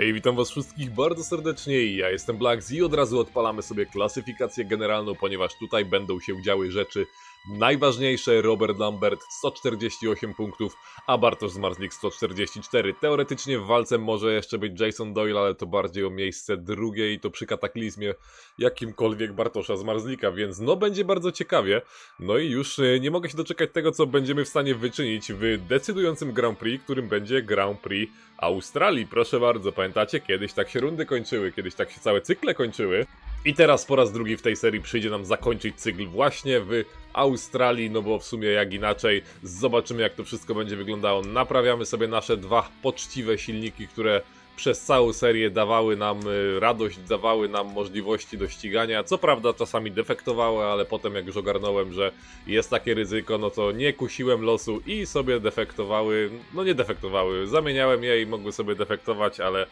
Hej, witam was wszystkich bardzo serdecznie, ja jestem Black i od razu odpalamy sobie klasyfikację generalną, ponieważ tutaj będą się działy rzeczy najważniejsze. Robert Lambert 148 punktów, a Bartosz Zmarzlik 144. Teoretycznie w walce może jeszcze być Jason Doyle, ale to bardziej o miejsce drugie i to przy kataklizmie jakimkolwiek Bartosza Zmarzlika, więc no będzie bardzo ciekawie. No i już e, nie mogę się doczekać tego, co będziemy w stanie wyczynić w decydującym Grand Prix, którym będzie Grand Prix Australii. Proszę bardzo, pamiętacie? Kiedyś tak się rundy kończyły, kiedyś tak się całe cykle kończyły. I teraz po raz drugi w tej serii przyjdzie nam zakończyć cykl właśnie w Australii, no bo w sumie jak inaczej, zobaczymy jak to wszystko będzie wyglądało. Naprawiamy sobie nasze dwa poczciwe silniki, które przez całą serię dawały nam y, radość, dawały nam możliwości do ścigania. Co prawda czasami defektowały, ale potem jak już ogarnąłem, że jest takie ryzyko, no to nie kusiłem losu i sobie defektowały, no nie defektowały, zamieniałem je i mogły sobie defektować, ale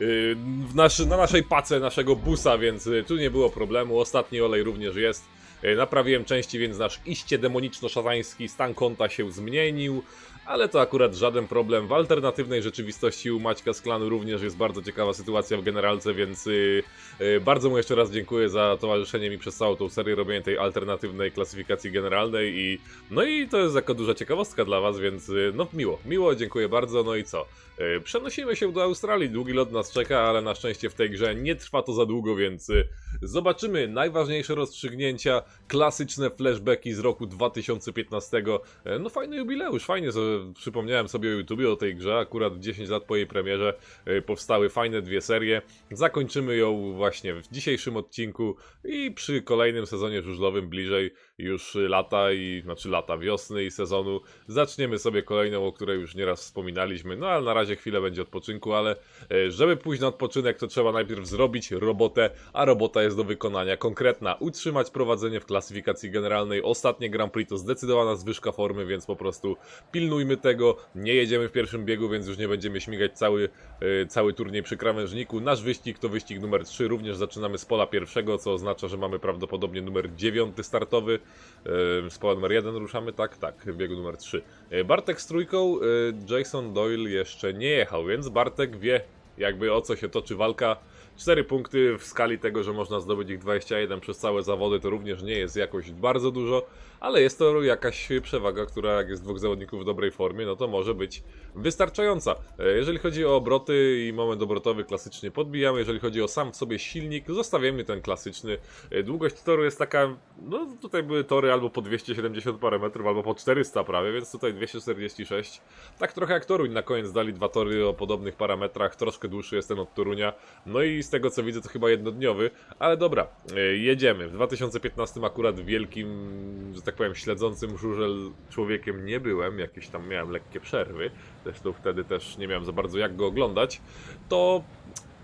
y, w naszy, na naszej pace naszego busa, więc y, tu nie było problemu. Ostatni olej również jest. Naprawiłem części, więc nasz iście demoniczno-szatański stan konta się zmienił, ale to akurat żaden problem. W alternatywnej rzeczywistości u Maćka z klanu również jest bardzo ciekawa sytuacja w generalce, więc y, y, bardzo mu jeszcze raz dziękuję za towarzyszenie mi przez całą tą serię robienia tej alternatywnej klasyfikacji generalnej i no i to jest jako duża ciekawostka dla was, więc y, no miło, miło, dziękuję bardzo, no i co? Przenosimy się do Australii, długi lot nas czeka, ale na szczęście w tej grze nie trwa to za długo, więc zobaczymy najważniejsze rozstrzygnięcia, klasyczne flashbacki z roku 2015. E, No fajny jubileusz, fajnie, że przypomniałem sobie o YouTubie o tej grze, akurat 10 lat po jej premierze e, powstały fajne dwie serie. Zakończymy ją właśnie w dzisiejszym odcinku i przy kolejnym sezonie żużlowym bliżej już lata i znaczy lata wiosny i sezonu zaczniemy sobie kolejną, o której już nieraz wspominaliśmy. No ale na razie chwilę będzie odpoczynku, ale e, żeby pójść na odpoczynek, to trzeba najpierw zrobić robotę, a robota jest do wykonania konkretna. Utrzymać prowadzenie w klasyfikacji generalnej. Ostatnie Grand Prix to zdecydowana zwyżka formy, więc po prostu pilnujmy tego. Nie jedziemy w pierwszym biegu, więc już nie będziemy śmigać cały, e, cały turniej przy krawężniku. Nasz wyścig to wyścig numer 3. Również zaczynamy z pola pierwszego, co oznacza, że mamy prawdopodobnie numer 9 startowy. E, Z pola numer 1 ruszamy, tak, tak, w biegu numer 3. E, Bartek z trójką, Jason Doyle jeszcze nie jechał, więc Bartek wie jakby o co się toczy walka. 4 punkty w skali tego, że można zdobyć ich 21 przez całe zawody, to również nie jest jakoś bardzo dużo, ale jest to jakaś przewaga, która jak jest dwóch zawodników w dobrej formie, no to może być wystarczająca. E, Jeżeli chodzi o obroty i moment obrotowy klasycznie podbijamy, jeżeli chodzi o sam w sobie silnik, zostawiamy ten klasyczny. E, Długość toru jest taka, no tutaj były tory albo po 270 parę metrów, albo po 400 prawie, więc tutaj 246. Tak trochę jak Toruń, na koniec dali dwa tory o podobnych parametrach, troszkę dłuższy jest ten od Torunia, no i z tego co widzę to chyba jednodniowy, ale dobra, e, jedziemy. W 2015 akurat wielkim, że tak powiem, śledzącym żużel człowiekiem nie byłem, jakieś tam miałem lekkie przerwy, zresztą wtedy też nie miałem za bardzo jak go oglądać, to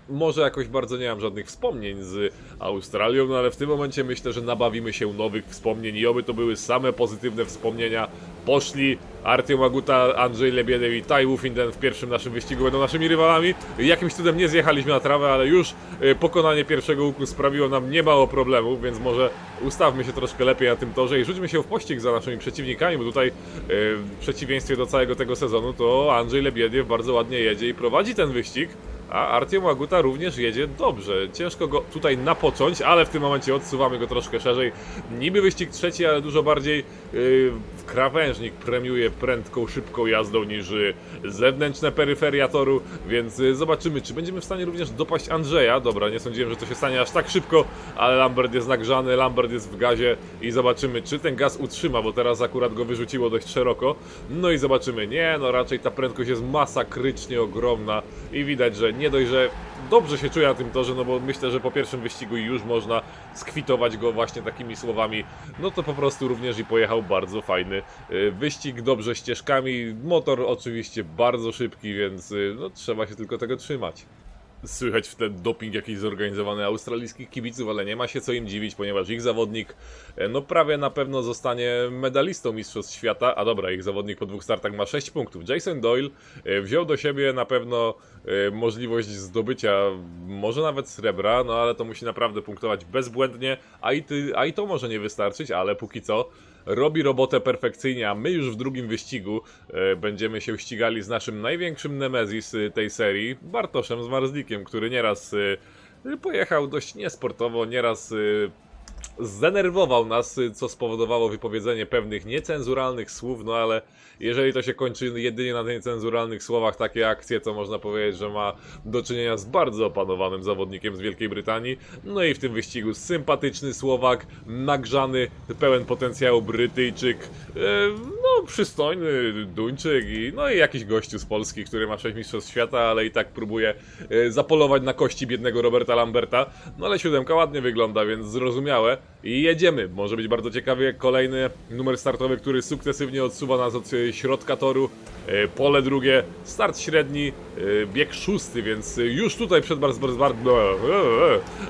może jakoś bardzo nie mam żadnych wspomnień z Australią, no ale w tym momencie myślę, że nabawimy się nowych wspomnień i oby to były same pozytywne wspomnienia. Poszli Artyom Aguta, Andrzej Lebiedew i Tai Wufinden w pierwszym naszym wyścigu będą naszymi rywalami. Jakimś cudem nie zjechaliśmy na trawę, ale już e, pokonanie pierwszego łuku sprawiło nam niemało problemów, więc może ustawmy się troszkę lepiej na tym torze i rzućmy się w pościg za naszymi przeciwnikami, bo tutaj e, w przeciwieństwie do całego tego sezonu to Andrzej Lebiediew bardzo ładnie jedzie i prowadzi ten wyścig. A Artyom Aguta również jedzie dobrze. Ciężko go tutaj napocząć, ale w tym momencie odsuwamy go troszkę szerzej. Niby wyścig trzeci, ale dużo bardziej yy, krawężnik premiuje prędką, szybką jazdą niż yy, zewnętrzne peryferia toru, więc yy, zobaczymy, czy będziemy w stanie również dopaść Andrzeja. Dobra, nie sądziłem, że to się stanie aż tak szybko, ale Lambert jest nagrzany, Lambert jest w gazie i zobaczymy, czy ten gaz utrzyma, bo teraz akurat go wyrzuciło dość szeroko. No i zobaczymy. Nie, no raczej ta prędkość jest masakrycznie ogromna i widać, że nie dość, że dobrze się czuję na tym torze, no bo myślę, że po pierwszym wyścigu już można skwitować go właśnie takimi słowami, no to po prostu również i pojechał bardzo fajny y, wyścig, dobrze ścieżkami, motor oczywiście bardzo szybki, więc y, no trzeba się tylko tego trzymać. Słychać wtedy doping jakiś zorganizowany australijskich kibiców, ale nie ma się co im dziwić, ponieważ ich zawodnik e, no prawie na pewno zostanie medalistą Mistrzostw Świata, a dobra, ich zawodnik po dwóch startach ma 6 punktów. Jason Doyle e, wziął do siebie na pewno e, możliwość zdobycia może nawet srebra, no ale to musi naprawdę punktować bezbłędnie, a i, ty, a i to może nie wystarczyć, ale póki co robi robotę perfekcyjnie, a my już w drugim wyścigu e, będziemy się ścigali z naszym największym Nemezis e, tej serii, Bartoszem z Marzlikiem, który nieraz e, pojechał dość niesportowo, nieraz zdenerwował nas, co spowodowało wypowiedzenie pewnych niecenzuralnych słów, no ale jeżeli to się kończy jedynie na niecenzuralnych słowach, takie akcje, to można powiedzieć, że ma do czynienia z bardzo opanowanym zawodnikiem z Wielkiej Brytanii. No i w tym wyścigu sympatyczny Słowak, nagrzany, pełen potencjału Brytyjczyk, e, no przystojny Duńczyk i no i jakiś gościu z Polski, który ma 6 mistrzostw świata, ale i tak próbuje e, zapolować na kości biednego Roberta Lamberta. No ale siódemka ładnie wygląda, więc zrozumiałe. I jedziemy. Może być bardzo ciekawie. Kolejny numer startowy, który sukcesywnie odsuwa nas od e, środka toru. E, Pole drugie, start średni, e, bieg szósty, więc już tutaj przed bardzo, bardzo, bardzo...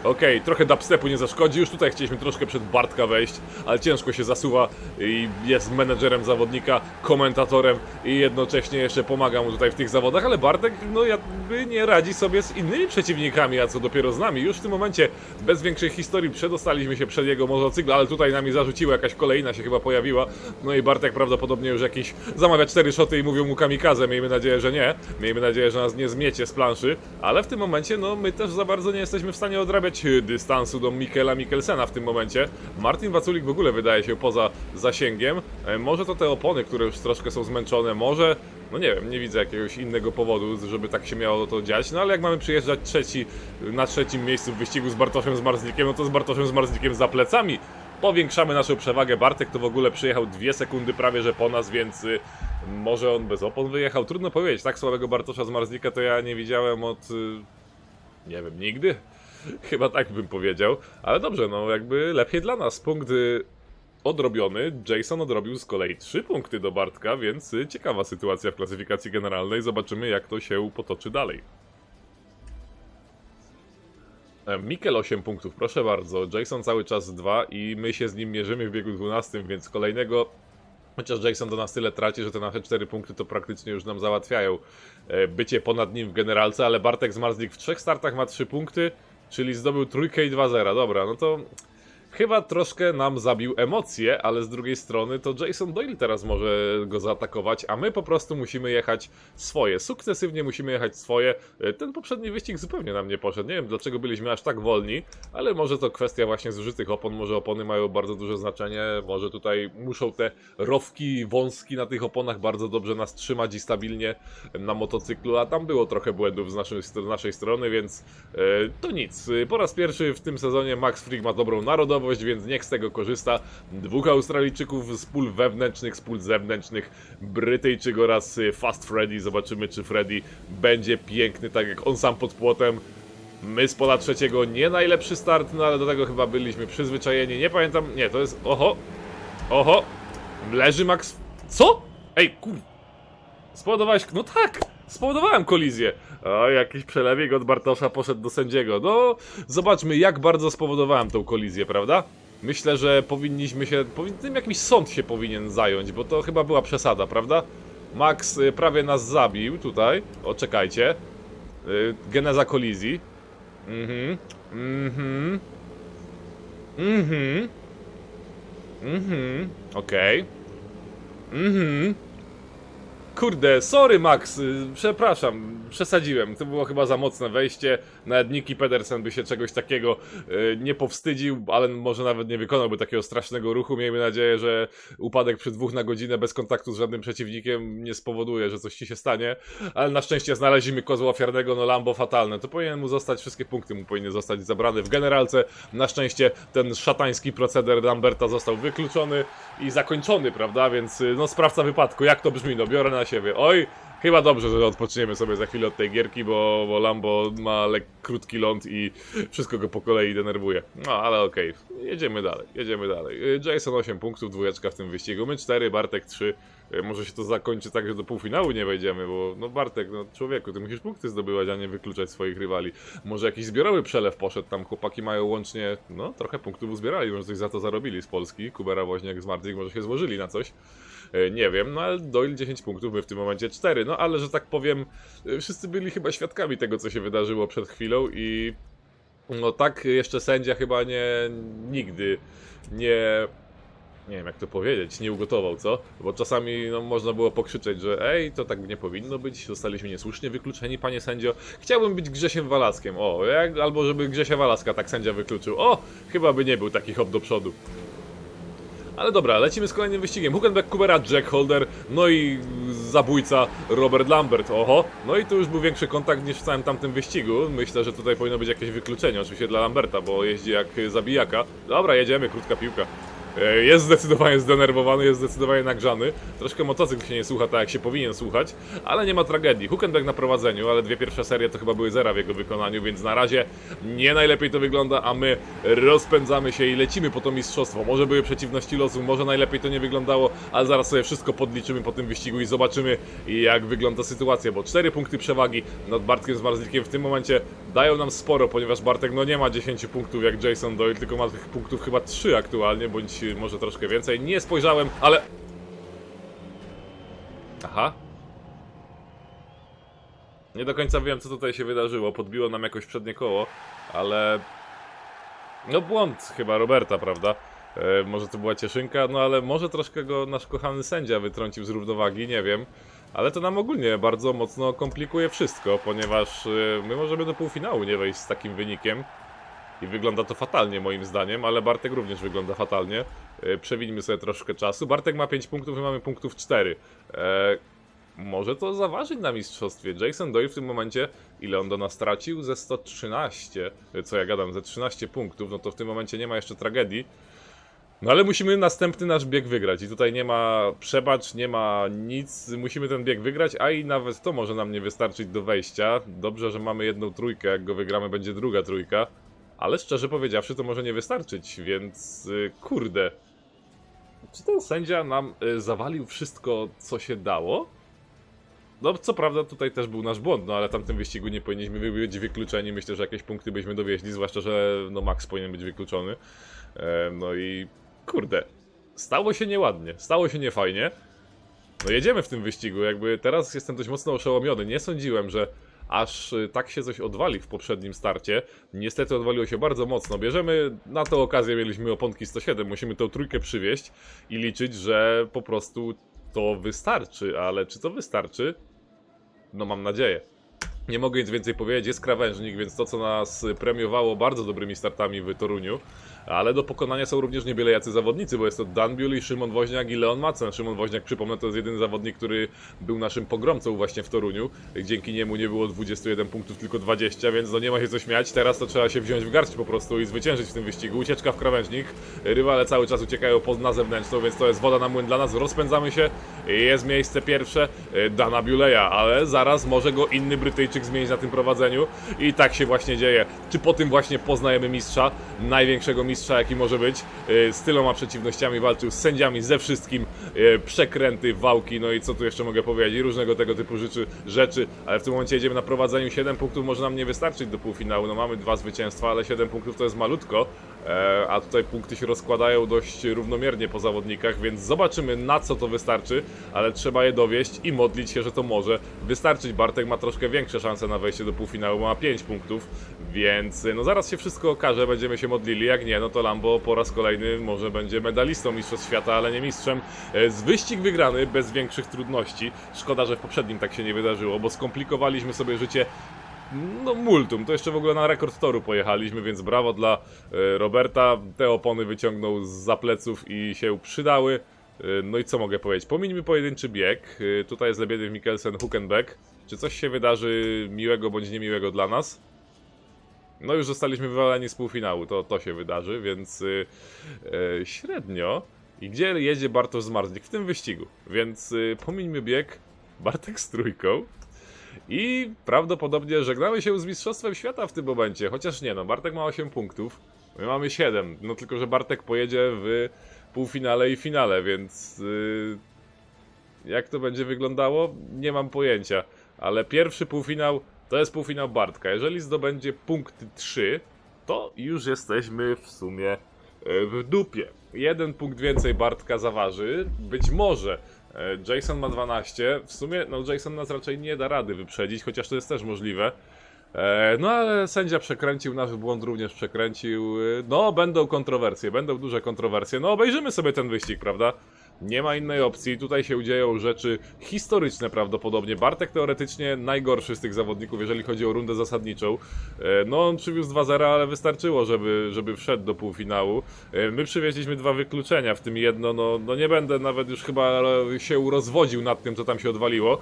Okej, trochę dubstepu nie zaszkodzi. Już tutaj chcieliśmy troszkę przed Bartka wejść, ale ciężko się zasuwa i jest menedżerem zawodnika, komentatorem i jednocześnie jeszcze pomaga mu tutaj w tych zawodach, ale Bartek no jakby nie radzi sobie z innymi przeciwnikami, a co dopiero z nami. Już w tym momencie bez większej historii przedostaliśmy się przed jego motocykl, ale tutaj nami zarzuciła jakaś kolejna się chyba pojawiła. No i Bartek prawdopodobnie już jakiś zamawia cztery szoty i mówią mu kamikaze. Miejmy nadzieję, że nie. Miejmy nadzieję, że nas nie zmiecie z planszy, ale w tym momencie no my też za bardzo nie jesteśmy w stanie odrabiać y, dystansu do Mikela Mikkelsena w tym momencie. Martin Waculik w ogóle wydaje się poza zasięgiem. E, Może to te opony, które już troszkę są zmęczone, może no nie wiem, nie widzę jakiegoś innego powodu, żeby tak się miało to dziać, no ale jak mamy przyjeżdżać trzeci, na trzecim miejscu w wyścigu z Bartoszem z Marzlikiem, no to z Bartoszem z Marzlikiem za plecami powiększamy naszą przewagę. Bartek to w ogóle przyjechał dwie sekundy prawie, że po nas, więc y, może on bez opon wyjechał. Trudno powiedzieć, tak słabego Bartosza z Marzlika to ja nie widziałem od... y, nie wiem, nigdy? Chyba tak bym powiedział, ale dobrze, no jakby lepiej dla nas. Punkt y, odrobiony. Jason odrobił z kolei 3 punkty do Bartka, więc ciekawa sytuacja w klasyfikacji generalnej. Zobaczymy, jak to się potoczy dalej. E, Mikel 8 punktów, proszę bardzo. Jason cały czas 2 i my się z nim mierzymy w biegu 12, więc kolejnego. Chociaż Jason do nas tyle traci, że te nasze 4 punkty to praktycznie już nam załatwiają e, bycie ponad nim w generalce, ale Bartek Zmarzlik w trzech startach ma 3 punkty, czyli zdobył trójkę i 2-0. Dobra, no to Chyba troszkę nam zabił emocje, ale z drugiej strony to Jason Doyle teraz może go zaatakować, a my po prostu musimy jechać swoje. Sukcesywnie musimy jechać swoje. E, Ten poprzedni wyścig zupełnie nam nie poszedł. Nie wiem dlaczego byliśmy aż tak wolni, ale może to kwestia właśnie zużytych opon. Może opony mają bardzo duże znaczenie. Może tutaj muszą te rowki, wąski na tych oponach bardzo dobrze nas trzymać i stabilnie na motocyklu, a tam było trochę błędów z naszej, z naszej strony, więc e, to nic. E, Po raz pierwszy w tym sezonie Max Frick ma dobrą narodowość, więc niech z tego korzysta. Dwóch Australijczyków z pól wewnętrznych, z pól zewnętrznych, Brytyjczyk oraz y, Fast Freddy. Zobaczymy, czy Freddy będzie piękny, tak jak on sam pod płotem. My z pola trzeciego nie najlepszy start, no ale do tego chyba byliśmy przyzwyczajeni. Nie pamiętam, nie, to jest, oho, oho, leży Max, co? Ej, kur... Spowodowałeś, no tak, spowodowałem kolizję. O, jakiś przelewiek od Bartosza poszedł do sędziego. No, zobaczmy, jak bardzo spowodowałem tą kolizję, prawda? Myślę, że powinniśmy się, powin, tym jakiś sąd się powinien zająć, bo to chyba była przesada, prawda? Max y, prawie nas zabił tutaj. O, czekajcie. Y, geneza kolizji. Mhm. Mhm. Mhm. Mhm. Okej. Mhm. Kurde, sorry Max, y, przepraszam, przesadziłem. To było chyba za mocne wejście. Nawet Nicky Pedersen by się czegoś takiego y, nie powstydził, ale może nawet nie wykonałby takiego strasznego ruchu. Miejmy nadzieję, że upadek przy dwóch na godzinę bez kontaktu z żadnym przeciwnikiem nie spowoduje, że coś ci się stanie. Ale na szczęście znaleźliśmy kozła ofiarnego, no Lambo fatalne. To powinien mu zostać, wszystkie punkty mu powinny zostać zabrane w generalce. Na szczęście ten szatański proceder Lamberta został wykluczony i zakończony, prawda? Więc y, no sprawca wypadku, jak to brzmi? No biorę na siebie. Oj, chyba dobrze, że odpoczniemy sobie za chwilę od tej gierki, bo, bo Lambo ma lek krótki ląd i wszystko go po kolei denerwuje. No, ale okej, jedziemy dalej, jedziemy dalej. Jason 8 punktów, dwójeczka w tym wyścigu, my 4, Bartek 3. Y, Może się to zakończy tak, że do półfinału nie wejdziemy, bo no Bartek, no człowieku, ty musisz punkty zdobywać, a nie wykluczać swoich rywali. Może jakiś zbiorowy przelew poszedł, tam chłopaki mają łącznie, no trochę punktów uzbierali, może coś za to zarobili z Polski. Kubera, Woźniak, Zmartwyk może się złożyli na coś. E, Nie wiem, no ale Doyle 10 punktów, my w tym momencie 4. No ale, że tak powiem, e, wszyscy byli chyba świadkami tego, co się wydarzyło przed chwilą i no tak jeszcze sędzia chyba nie, nigdy nie nie wiem jak to powiedzieć, nie ugotował, co? Bo czasami no, można było pokrzyczeć, że ej, to tak nie powinno być, zostaliśmy niesłusznie wykluczeni, panie sędzio. Chciałbym być Grzesiem Walaskiem, o, jak, albo żeby Grzesia Walaska tak sędzia wykluczył. O, chyba by nie był taki hop do przodu. Ale dobra, lecimy z kolejnym wyścigiem. Huckenbeck, Kubera, Jack Holder, no i zabójca Robert Lambert. Oho, no i tu już był większy kontakt niż w całym tamtym wyścigu. Myślę, że tutaj powinno być jakieś wykluczenie, oczywiście dla Lamberta, bo jeździ jak zabijaka. Dobra, jedziemy, krótka piłka. E, Jest zdecydowanie zdenerwowany, jest zdecydowanie nagrzany. Troszkę motocykl się nie słucha tak, jak się powinien słuchać, ale nie ma tragedii. Huckenbeck na prowadzeniu, ale dwie pierwsze serie to chyba były zera w jego wykonaniu, więc na razie nie najlepiej to wygląda, a my rozpędzamy się i lecimy po to mistrzostwo. Może były przeciwności losu, może najlepiej to nie wyglądało, ale zaraz sobie wszystko podliczymy po tym wyścigu i zobaczymy, jak wygląda sytuacja, bo cztery punkty przewagi nad Bartkiem z Marzlikiem w tym momencie dają nam sporo, ponieważ Bartek no nie ma 10 punktów jak Jason Doyle, tylko ma tych punktów chyba 3 aktualnie, bądź może troszkę więcej. Nie spojrzałem, ale... Aha. Nie do końca wiem, co tutaj się wydarzyło. Podbiło nam jakoś przednie koło, ale... No błąd chyba Roberta, prawda? E, może to była cieszynka, no ale może troszkę go nasz kochany sędzia wytrącił z równowagi, nie wiem. Ale to nam ogólnie bardzo mocno komplikuje wszystko, ponieważ e, my możemy do półfinału nie wejść z takim wynikiem. I wygląda to fatalnie moim zdaniem, ale Bartek również wygląda fatalnie. E, Przewidźmy sobie troszkę czasu. Bartek ma 5 punktów, my mamy punktów 4. E, może to zaważyć na mistrzostwie. Jason Doyle w tym momencie, ile on do nas stracił? Ze 113. E, Co ja gadam, ze 13 punktów, no to w tym momencie nie ma jeszcze tragedii. No ale musimy następny nasz bieg wygrać i tutaj nie ma przebacz, nie ma nic, musimy ten bieg wygrać, a i nawet to może nam nie wystarczyć do wejścia. Dobrze, że mamy jedną trójkę, jak go wygramy będzie druga trójka, ale szczerze powiedziawszy to może nie wystarczyć, więc y, kurde. Czy ten sędzia nam y, zawalił wszystko, co się dało? No, co prawda tutaj też był nasz błąd, no ale tamtym wyścigu nie powinniśmy być wykluczeni. Myślę, że jakieś punkty byśmy dowieźli, zwłaszcza, że no Max powinien być wykluczony. E, no i kurde, stało się nieładnie, stało się niefajnie. No jedziemy w tym wyścigu, jakby teraz jestem dość mocno oszołomiony. Nie sądziłem, że aż y, tak się coś odwali w poprzednim starcie. Niestety odwaliło się bardzo mocno. Bierzemy na tę okazję, mieliśmy oponki 107, musimy tą trójkę przywieźć i liczyć, że po prostu to wystarczy, ale czy to wystarczy? No mam nadzieję. Nie mogę nic więcej powiedzieć, jest krawężnik, więc to co nas premiowało bardzo dobrymi startami w Toruniu, ale do pokonania są również nie byle jacy zawodnicy, bo jest to Dan Bewley, Szymon Woźniak i Leon Macen. Szymon Woźniak, przypomnę, to jest jedyny zawodnik, który był naszym pogromcą właśnie w Toruniu. Dzięki niemu nie było 21 punktów, tylko 20, więc no nie ma się co śmiać. Teraz to trzeba się wziąć w garść po prostu i zwyciężyć w tym wyścigu. Ucieczka w krawężnik, rywale cały czas uciekają poza zewnętrzną, więc to jest woda na młyn dla nas. Rozpędzamy się, jest miejsce pierwsze e, Dana Bewleya, ale zaraz może go inny Brytyjczyk zmienić na tym prowadzeniu i tak się właśnie dzieje. Czy po tym właśnie poznajemy mistrza, największego mistrza jaki może być, e, z tyloma przeciwnościami walczył, z sędziami, ze wszystkim, przekręty, wałki, no i co tu jeszcze mogę powiedzieć, i różnego tego typu rzeczy, rzeczy, ale w tym momencie jedziemy na prowadzeniu, 7 punktów może nam nie wystarczyć do półfinału, no mamy dwa zwycięstwa, ale 7 punktów to jest malutko, e, a tutaj punkty się rozkładają dość równomiernie po zawodnikach, więc zobaczymy na co to wystarczy, ale trzeba je dowieść i modlić się, że to może wystarczyć. Bartek ma troszkę większe szanse na wejście do półfinału, ma 5 punktów, więc e, no zaraz się wszystko okaże, będziemy się modlili, jak nie, no to Lambo po raz kolejny może będzie medalistą Mistrzostw Świata, ale nie mistrzem. Z wyścig wygrany bez większych trudności. Szkoda, że w poprzednim tak się nie wydarzyło, bo skomplikowaliśmy sobie życie no multum, to jeszcze w ogóle na rekord toru pojechaliśmy, więc brawo dla e, Roberta. Te opony wyciągnął z za pleców i się przydały. E, No i co mogę powiedzieć? Pomińmy pojedynczy bieg. E, Tutaj jest Lebiedyw, Mikkelsen, Huckenbeck. Czy coś się wydarzy miłego bądź niemiłego dla nas? No już zostaliśmy wywaleni z półfinału, to, to się wydarzy, więc średnio. I gdzie jedzie Bartosz Zmarzlik? W tym wyścigu. Więc y, pomińmy bieg, Bartek z trójką. I prawdopodobnie żegnamy się z Mistrzostwem Świata w tym momencie. Chociaż nie, no Bartek ma 8 punktów. My mamy 7. No tylko, że Bartek pojedzie w półfinale i finale, więc y, jak to będzie wyglądało? Nie mam pojęcia. Ale pierwszy półfinał to jest półfinał Bartka. Jeżeli zdobędzie punkty 3, to już jesteśmy w sumie w dupie. Jeden punkt więcej Bartka zaważy. Być może e, Jason ma 12. W sumie, no Jason nas raczej nie da rady wyprzedzić, chociaż to jest też możliwe. E, no ale sędzia przekręcił, nasz błąd również przekręcił. E, No, będą kontrowersje, będą duże kontrowersje. No, obejrzymy sobie ten wyścig, prawda? Nie ma innej opcji, tutaj się dzieją rzeczy historyczne prawdopodobnie. Bartek teoretycznie najgorszy z tych zawodników, jeżeli chodzi o rundę zasadniczą. E, No, on przywiózł 2-0, ale wystarczyło, żeby, żeby wszedł do półfinału. E, My przywieźliśmy dwa wykluczenia, w tym jedno, no, no nie będę nawet już chyba się rozwodził nad tym, co tam się odwaliło.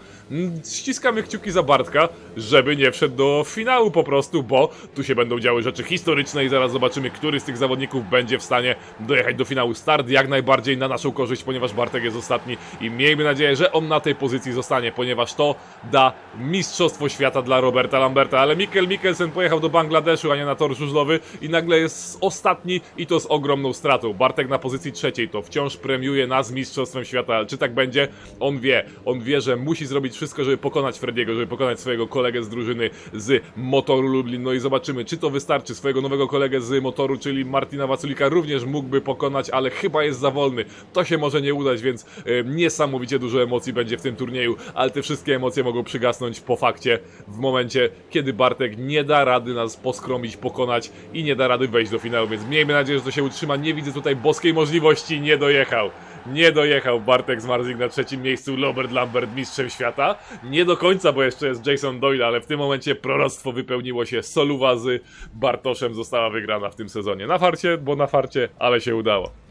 Ściskamy kciuki za Bartka, żeby nie wszedł do finału po prostu, bo tu się będą działy rzeczy historyczne i zaraz zobaczymy, który z tych zawodników będzie w stanie dojechać do finału. Start jak najbardziej na naszą korzyść, ponieważ Bartek jest ostatni i miejmy nadzieję, że on na tej pozycji zostanie, ponieważ to da mistrzostwo świata dla Roberta Lamberta, ale Mikkel Mikkelsen pojechał do Bangladeszu, a nie na tor żużlowy i nagle jest ostatni i to z ogromną stratą. Bartek na pozycji trzeciej to wciąż premiuje nas mistrzostwem świata, ale czy tak będzie? On wie, on wie, że musi zrobić wszystko, żeby pokonać Frediego, żeby pokonać swojego kolegę z drużyny z motoru Lublin, no i zobaczymy, czy to wystarczy. Swojego nowego kolegę z motoru, czyli Martina Waculika również mógłby pokonać, ale chyba jest za wolny. To się może nie udać, więc e, niesamowicie dużo emocji będzie w tym turnieju, ale te wszystkie emocje mogą przygasnąć po fakcie w momencie, kiedy Bartek nie da rady nas poskromić, pokonać i nie da rady wejść do finału, więc miejmy nadzieję, że to się utrzyma. Nie widzę tutaj boskiej możliwości, nie dojechał. Nie dojechał Bartek Zmarzik na trzecim miejscu, Robert Lambert mistrzem świata. Nie do końca, bo jeszcze jest Jason Doyle, ale w tym momencie proroctwo wypełniło się. Soluwa z Bartoszem została wygrana w tym sezonie. Na farcie, bo na farcie, ale się udało.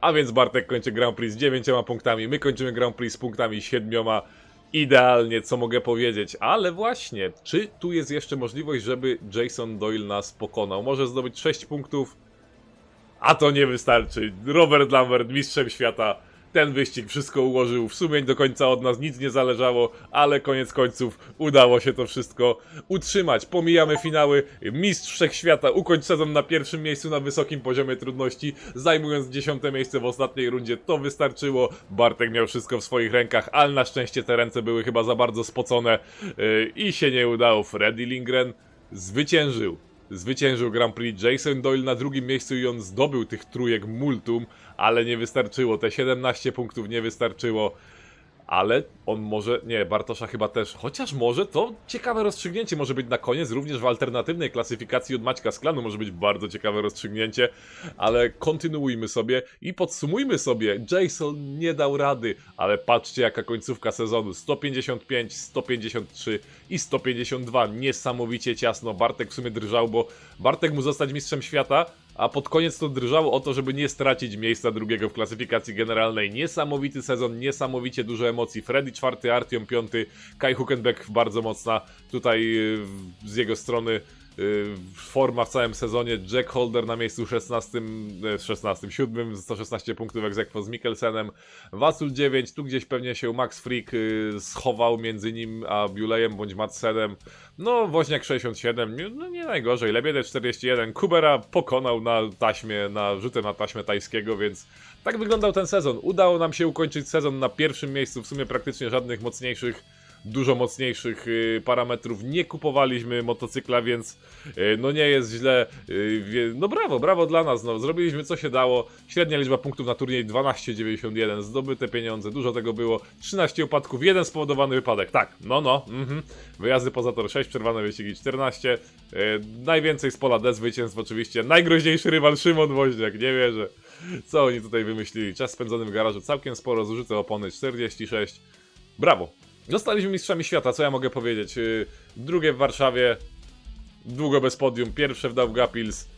A więc Bartek kończy Grand Prix z 9 punktami, my kończymy Grand Prix z punktami 7. Idealnie, co mogę powiedzieć. Ale właśnie, czy tu jest jeszcze możliwość, żeby Jason Doyle nas pokonał? Może zdobyć 6 punktów, a to nie wystarczy. Robert Lambert, mistrzem świata, ten wyścig wszystko ułożył. W sumie do końca od nas nic nie zależało, ale koniec końców udało się to wszystko utrzymać. Pomijamy finały. Mistrz Wszechświata ukończ sezon na pierwszym miejscu na wysokim poziomie trudności, zajmując dziesiąte miejsce w ostatniej rundzie. To wystarczyło. Bartek miał wszystko w swoich rękach, ale na szczęście te ręce były chyba za bardzo spocone yy, i się nie udało. Freddy Lindgren zwyciężył zwyciężył Grand Prix Jason Doyle na drugim miejscu i on zdobył tych trójek multum, ale nie wystarczyło. Te 17 punktów nie wystarczyło. Ale on może, nie, Bartosza chyba też, chociaż może to ciekawe rozstrzygnięcie może być na koniec, również w alternatywnej klasyfikacji od Maćka Sklanu może być bardzo ciekawe rozstrzygnięcie, ale kontynuujmy sobie i podsumujmy sobie, Jason nie dał rady, ale patrzcie jaka końcówka sezonu, 155, 153 i 152, niesamowicie ciasno, Bartek w sumie drżał, bo Bartek mu zostać mistrzem świata, a pod koniec to drżało o to, żeby nie stracić miejsca drugiego w klasyfikacji generalnej. Niesamowity sezon, niesamowicie dużo emocji. Freddy czwarty, Artyom piąty, Kai Huckenbeck bardzo mocna. Tutaj yy, z jego strony forma w całym sezonie. Jack Holder na miejscu 16, yy, 16 7, 116 punktów egzekwo z Mikkelsenem. Wasul 9, tu gdzieś pewnie się Max Freak yy, schował między nim a Bulejem bądź Madsenem. No, Woźniak 67, nie- no nie najgorzej. Lebiedek 41, Kubera pokonał na taśmie, na rzutem na taśmę tajskiego, więc tak wyglądał ten sezon. Udało nam się ukończyć sezon na pierwszym miejscu, w sumie praktycznie żadnych mocniejszych dużo mocniejszych y, parametrów nie kupowaliśmy motocykla, więc y, no nie jest źle. Y, no brawo, brawo dla nas, no zrobiliśmy co się dało. Średnia liczba punktów na turniej 12,91, zdobyte pieniądze, dużo tego było. 13 upadków, jeden spowodowany wypadek, tak, no no, mhm. Wyjazdy poza tor 6, przerwane wyścigi 14. Y, najwięcej z pola D zwycięstw oczywiście. Najgroźniejszy rywal Szymon Woźniak, nie wierzę. Co oni tutaj wymyślili? Czas spędzony w garażu całkiem sporo, zużyte opony 46. Brawo. Zostaliśmy mistrzami świata, co ja mogę powiedzieć? Yy, drugie w Warszawie, długo bez podium, pierwsze w Daugavpils,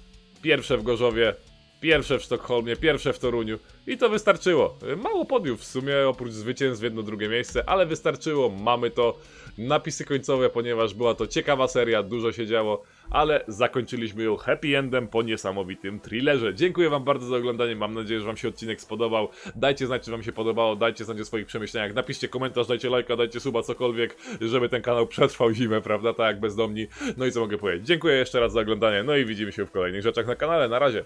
pierwsze w Gorzowie, pierwsze w Sztokholmie, pierwsze w Toruniu i to wystarczyło. Mało podiów w sumie, oprócz zwycięstw, jedno, drugie miejsce, ale wystarczyło, mamy to. Napisy końcowe, ponieważ była to ciekawa seria, dużo się działo, ale zakończyliśmy ją happy endem po niesamowitym thrillerze. Dziękuję wam bardzo za oglądanie, mam nadzieję, że wam się odcinek spodobał. Dajcie znać, czy wam się podobało, dajcie znać o swoich przemyśleniach, napiszcie komentarz, dajcie lajka, dajcie suba, cokolwiek, żeby ten kanał przetrwał zimę, prawda, tak jak bezdomni. No i co mogę powiedzieć? Dziękuję jeszcze raz za oglądanie, no i widzimy się w kolejnych rzeczach na kanale, na razie.